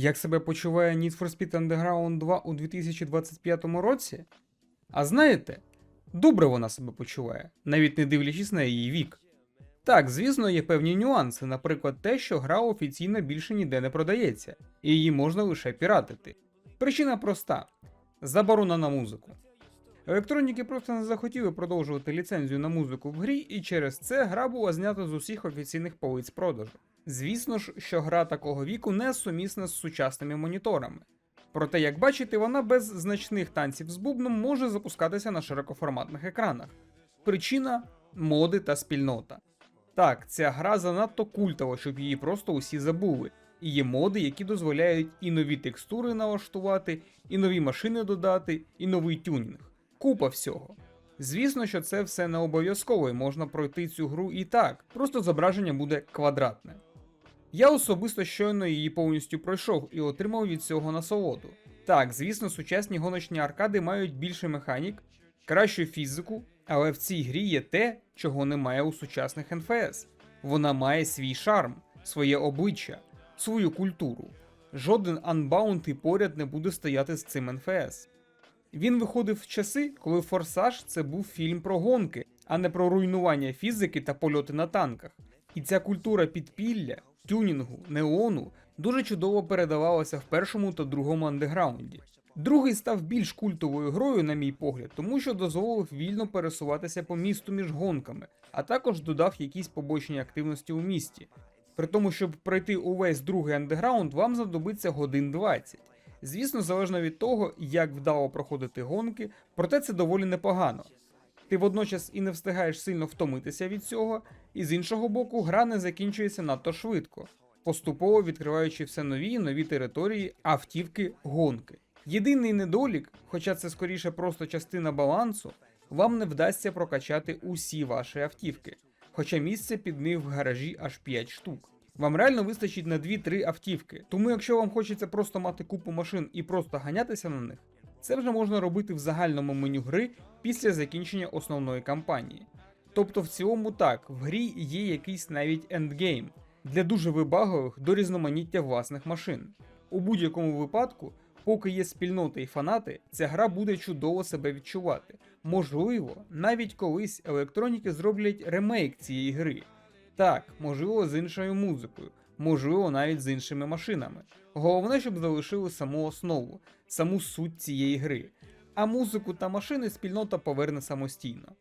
Як себе почуває Need for Speed Underground 2 у 2025 році? А знаєте, добре вона себе почуває, навіть не дивлячись на її вік. Так, звісно, є певні нюанси, наприклад, те, що гра офіційно більше ніде не продається, і її можна лише піратити. Причина проста: заборона на музику. Електроніки просто не захотіли продовжувати ліцензію на музику в грі, і через це гра була знята з усіх офіційних полиць продажу. Звісно ж, що гра такого віку не сумісна з сучасними моніторами. Проте, як бачите, вона без значних танців з бубном може запускатися на широкоформатних екранах. Причина моди та спільнота. Так, ця гра занадто культова, щоб її просто усі забули. І є моди, які дозволяють і нові текстури налаштувати, і нові машини додати, і новий тюнінг. Купа всього. Звісно, що це все не обов'язково і можна пройти цю гру і так, просто зображення буде квадратне. Я особисто щойно її повністю пройшов і отримав від цього насолоду. Так, звісно, сучасні гоночні аркади мають більше механік, кращу фізику, але в цій грі є те, чого немає у сучасних НФС. Вона має свій шарм, своє обличчя, свою культуру. Жоден Unbound і поряд не буде стояти з цим НФС. Він виходив в часи, коли Форсаж це був фільм про гонки, а не про руйнування фізики та польоти на танках. І ця культура підпілля, тюнінгу, неону дуже чудово передавалася в першому та другому андеграунді. Другий став більш культовою грою, на мій погляд, тому що дозволив вільно пересуватися по місту між гонками, а також додав якісь побочні активності у місті. При тому, щоб пройти увесь другий андеграунд, вам знадобиться годин 20. Звісно, залежно від того, як вдало проходити гонки, проте це доволі непогано. Ти водночас і не встигаєш сильно втомитися від цього, і з іншого боку, гра не закінчується надто швидко, поступово відкриваючи все нові і нові території, автівки, гонки. Єдиний недолік, хоча це скоріше просто частина балансу, вам не вдасться прокачати усі ваші автівки, хоча місце під них в гаражі аж 5 штук. Вам реально вистачить на 2-3 автівки, тому якщо вам хочеться просто мати купу машин і просто ганятися на них, це вже можна робити в загальному меню гри після закінчення основної кампанії. Тобто в цілому так, в грі є якийсь навіть ендгейм для дуже вибагливих до різноманіття власних машин. У будь-якому випадку, поки є спільнота і фанати, ця гра буде чудово себе відчувати. Можливо, навіть колись електроніки зроблять ремейк цієї гри. Так, можливо, з іншою музикою, можливо, навіть з іншими машинами. Головне, щоб залишили саму основу, саму суть цієї гри. А музику та машини спільнота поверне самостійно.